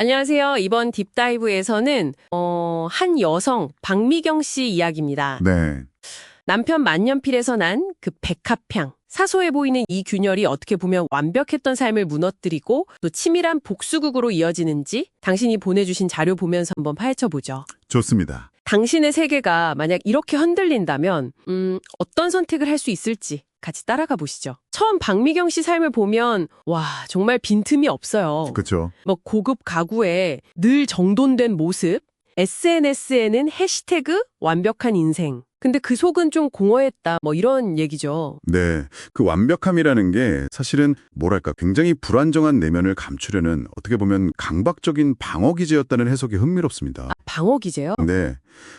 안녕하세요. 이번 딥다이브에서는 어, 한 여성 박미경 씨 이야기입니다. 네. 남편 만년필에서 난 그 백합향. 사소해 보이는 이 균열이 어떻게 보면 완벽했던 삶을 무너뜨리고 또 치밀한 복수극으로 이어지는지 당신이 보내주신 자료 보면서 한번 파헤쳐보죠. 좋습니다. 당신의 세계가 만약 이렇게 흔들린다면 음, 어떤 선택을 할 수 있을지 같이 따라가 보시죠. 처음 박미경 씨 삶을 보면 와 정말 빈틈이 없어요. 그렇죠. 뭐 고급 가구에 늘 정돈된 모습, SNS에는 해시태그 완벽한 인생. 근데 그 속은 좀 공허했다. 뭐 이런 얘기죠. 네. 그 완벽함이라는 게 사실은 뭐랄까 굉장히 불안정한 내면을 감추려는 어떻게 보면 강박적인 방어 기제였다는 해석이 흥미롭습니다. 아, 방어 기제요? 네.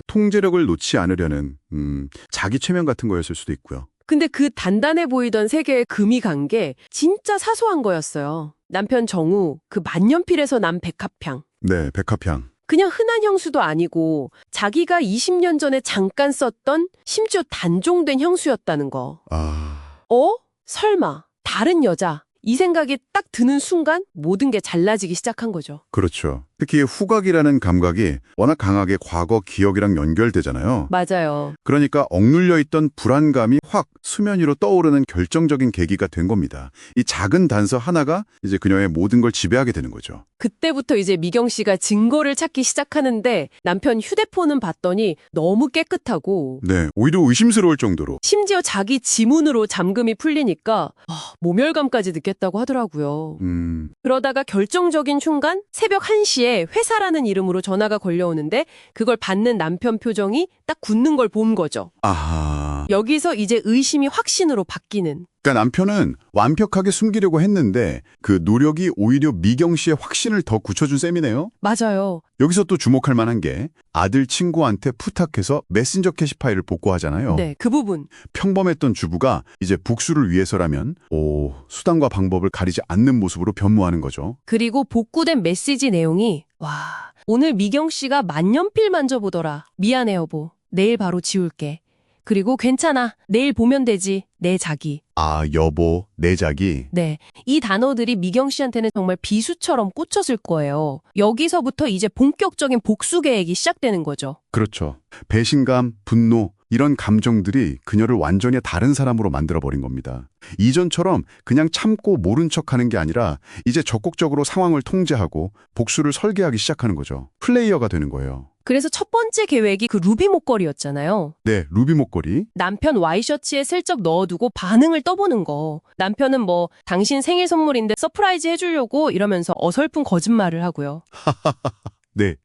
통제력을 놓지 않으려는 음, 자기 최면 같은 거였을 수도 있고요. 근데 그 단단해 보이던 세계에 금이 간 게 진짜 사소한 거였어요. 남편 정우, 그 만년필에서 난 백합향. 네, 백합향. 그냥 흔한 향수도 아니고 자기가 20년 전에 잠깐 썼던 심지어 단종된 향수였다는 거. 아, 어? 설마 다른 여자? 이 생각이 딱 드는 순간 모든 게 잘라지기 시작한 거죠. 그렇죠. 특히 후각이라는 감각이 워낙 강하게 과거 기억이랑 연결되잖아요. 맞아요. 그러니까 억눌려 있던 불안감이 확 수면 위로 떠오르는 결정적인 계기가 된 겁니다. 이 작은 단서 하나가 이제 그녀의 모든 걸 지배하게 되는 거죠. 그때부터 이제 미경 씨가 증거를 찾기 시작하는데 남편 휴대폰은 봤더니 너무 깨끗하고 네, 오히려 의심스러울 정도로. 심지어 자기 지문으로 잠금이 풀리니까 아, 모멸감까지 느꼈다고 하더라고요. 음, 그러다가 결정적인 순간 새벽 1시에 회사라는 이름으로 전화가 걸려오는데 그걸 받는 남편 표정이 딱 굳는 걸 본 거죠. 아하. 여기서 이제 의심이 확신으로 바뀌는. 그러니까 남편은 완벽하게 숨기려고 했는데 그 노력이 오히려 미경 씨의 확신을 더 굳혀준 셈이네요. 맞아요. 여기서 또 주목할 만한 게 아들 친구한테 부탁해서 메신저 캐시 파일을 복구하잖아요. 네, 그 부분. 평범했던 주부가 이제 복수를 위해서라면 오, 수단과 방법을 가리지 않는 모습으로 변모하는 거죠. 그리고 복구된 메시지 내용이 와 오늘 미경 씨가 만년필 만져보더라. 미안해 여보. 내일 바로 지울게. 그리고 괜찮아. 내일 보면 되지. 내 자기. 아, 여보, 내 자기. 네. 이 단어들이 미경 씨한테는 정말 비수처럼 꽂혔을 거예요. 여기서부터 이제 본격적인 복수 계획이 시작되는 거죠. 그렇죠. 배신감, 분노, 이런 감정들이 그녀를 완전히 다른 사람으로 만들어버린 겁니다. 이전처럼 그냥 참고 모른 척하는 게 아니라 이제 적극적으로 상황을 통제하고 복수를 설계하기 시작하는 거죠. 플레이어가 되는 거예요. 그래서 첫 번째 계획이 그 루비 목걸이였잖아요. 네, 루비 목걸이. 남편 와이셔츠에 슬쩍 넣어두고 반응을 떠보는 거. 남편은 뭐 당신 생일 선물인데 서프라이즈 해주려고 이러면서 어설픈 거짓말을 하고요. 네,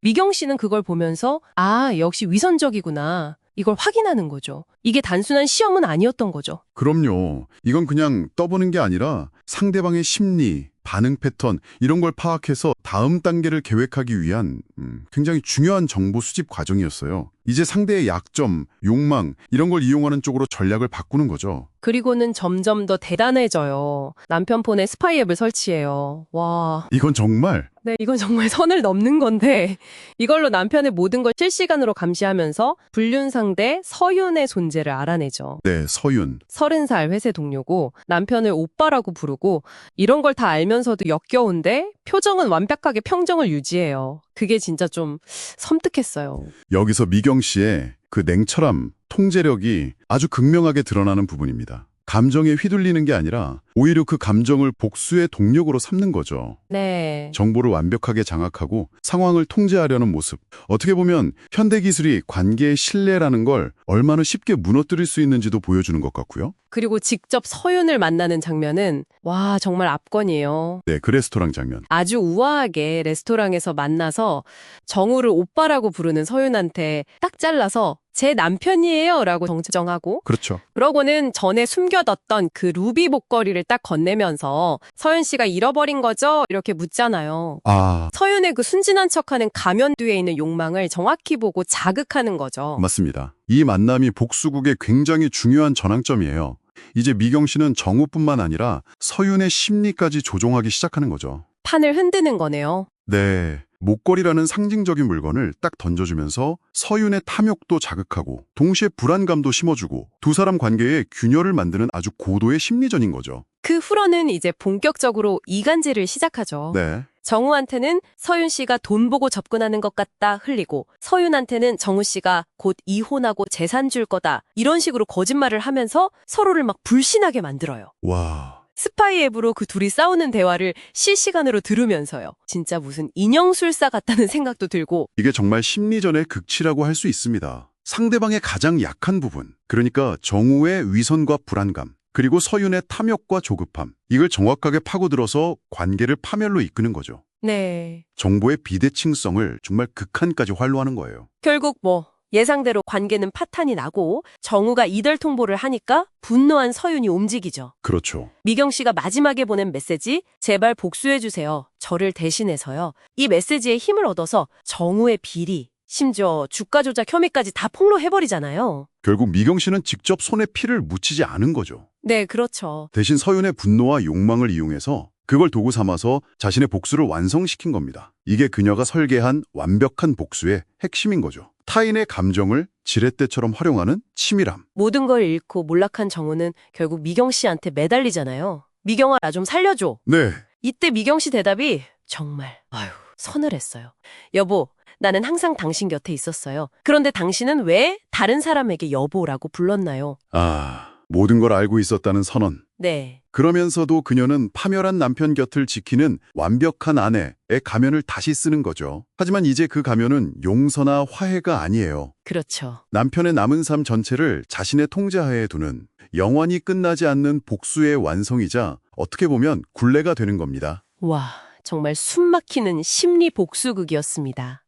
미경 씨는 그걸 보면서 아 역시 위선적이구나. 이걸 확인하는 거죠. 이게 단순한 시험은 아니었던 거죠. 그럼요. 이건 그냥 떠보는 게 아니라 상대방의 심리, 반응 패턴 이런 걸 파악해서 다음 단계를 계획하기 위한 음, 굉장히 중요한 정보 수집 과정이었어요. 이제 상대의 약점, 욕망 이런 걸 이용하는 쪽으로 전략을 바꾸는 거죠. 그리고는 점점 더 대단해져요. 남편 폰에 스파이 앱을 설치해요. 와. 이건 정말 네, 이건 정말 선을 넘는 건데 이걸로 남편의 모든 걸 실시간으로 감시하면서 불륜 상대 서윤의 존재를 알아내죠. 네, 서윤. 서른 살 회사 동료고 남편을 오빠라고 부르고 이런 걸 다 알면서도 역겨운데 표정은 완벽하게 평정을 유지해요. 그게 진짜 좀 섬뜩했어요. 여기서 미경 씨의 그 냉철함, 통제력이 아주 극명하게 드러나는 부분입니다. 감정에 휘둘리는 게 아니라 오히려 그 감정을 복수의 동력으로 삼는 거죠. 네. 정보를 완벽하게 장악하고 상황을 통제하려는 모습. 어떻게 보면 현대 기술이 관계의 신뢰라는 걸 얼마나 쉽게 무너뜨릴 수 있는지도 보여주는 것 같고요. 그리고 직접 서윤을 만나는 장면은 와 정말 압권이에요. 네, 그 레스토랑 장면. 아주 우아하게 레스토랑에서 만나서 정우를 오빠라고 부르는 서윤한테 딱 잘라서 제 남편이에요 라고 정정하고 그렇죠. 그러고는 전에 숨겨뒀던 그 루비 목걸이를 딱 건네면서 서윤 씨가 잃어버린 거죠? 이렇게 묻잖아요. 아, 서윤의 그 순진한 척하는 가면 뒤에 있는 욕망을 정확히 보고 자극하는 거죠. 맞습니다. 이 만남이 복수국의 굉장히 중요한 전환점이에요. 이제 미경 씨는 정우뿐만 아니라 서윤의 심리까지 조종하기 시작하는 거죠. 판을 흔드는 거네요. 네. 목걸이라는 상징적인 물건을 딱 던져주면서 서윤의 탐욕도 자극하고 동시에 불안감도 심어주고 두 사람 관계에 균열을 만드는 아주 고도의 심리전인 거죠. 그 후로는 이제 본격적으로 이간질을 시작하죠. 네. 정우한테는 서윤 씨가 돈 보고 접근하는 것 같다 흘리고 서윤한테는 정우 씨가 곧 이혼하고 재산 줄 거다 이런 식으로 거짓말을 하면서 서로를 막 불신하게 만들어요. 와. 스파이 앱으로 그 둘이 싸우는 대화를 실시간으로 들으면서요. 진짜 무슨 인형술사 같다는 생각도 들고 이게 정말 심리전의 극치라고 할 수 있습니다. 상대방의 가장 약한 부분, 그러니까 정우의 위선과 불안감, 그리고 서윤의 탐욕과 조급함, 이걸 정확하게 파고들어서 관계를 파멸로 이끄는 거죠. 네. 정보의 비대칭성을 정말 극한까지 활로하는 거예요. 결국 뭐 예상대로 관계는 파탄이 나고 정우가 이별 통보를 하니까 분노한 서윤이 움직이죠. 그렇죠. 미경 씨가 마지막에 보낸 메시지 제발 복수해 주세요. 저를 대신해서요. 이 메시지에 힘을 얻어서 정우의 비리, 심지어 주가 조작 혐의까지 다 폭로해 버리잖아요. 결국 미경 씨는 직접 손에 피를 묻히지 않은 거죠. 네, 그렇죠. 대신 서윤의 분노와 욕망을 이용해서 그걸 도구 삼아서 자신의 복수를 완성시킨 겁니다. 이게 그녀가 설계한 완벽한 복수의 핵심인 거죠. 타인의 감정을 지렛대처럼 활용하는 치밀함. 모든 걸 잃고 몰락한 정우는 결국 미경 씨한테 매달리잖아요. 미경아 나 좀 살려줘. 네. 이때 미경 씨 대답이 정말 아유 서늘했어요. 여보, 나는 항상 당신 곁에 있었어요. 그런데 당신은 왜 다른 사람에게 여보라고 불렀나요? 아, 모든 걸 알고 있었다는 선언. 네. 그러면서도 그녀는 파멸한 남편 곁을 지키는 완벽한 아내의 가면을 다시 쓰는 거죠. 하지만 이제 그 가면은 용서나 화해가 아니에요. 그렇죠. 남편의 남은 삶 전체를 자신의 통제하에 두는 영원히 끝나지 않는 복수의 완성이자 어떻게 보면 굴레가 되는 겁니다. 와, 정말 숨막히는 심리 복수극이었습니다.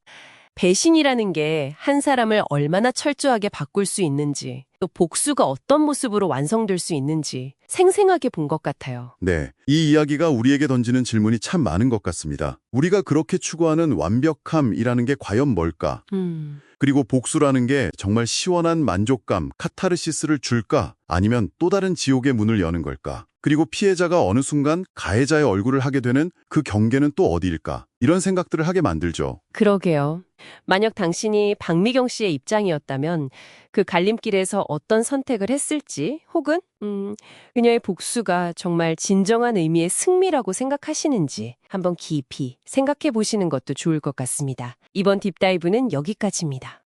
배신이라는 게 한 사람을 얼마나 철저하게 바꿀 수 있는지, 또 복수가 어떤 모습으로 완성될 수 있는지 생생하게 본 것 같아요. 네, 이 이야기가 우리에게 던지는 질문이 참 많은 것 같습니다. 우리가 그렇게 추구하는 완벽함이라는 게 과연 뭘까? 음, 그리고 복수라는 게 정말 시원한 만족감, 카타르시스를 줄까? 아니면 또 다른 지옥의 문을 여는 걸까? 그리고 피해자가 어느 순간 가해자의 얼굴을 하게 되는 그 경계는 또 어디일까? 이런 생각들을 하게 만들죠. 그러게요. 만약 당신이 박미경 씨의 입장이었다면 그 갈림길에서 어떤 선택을 했을지, 혹은 음, 그녀의 복수가 정말 진정한 의미의 승리라고 생각하시는지 한번 깊이 생각해 보시는 것도 좋을 것 같습니다. 이번 딥다이브는 여기까지입니다.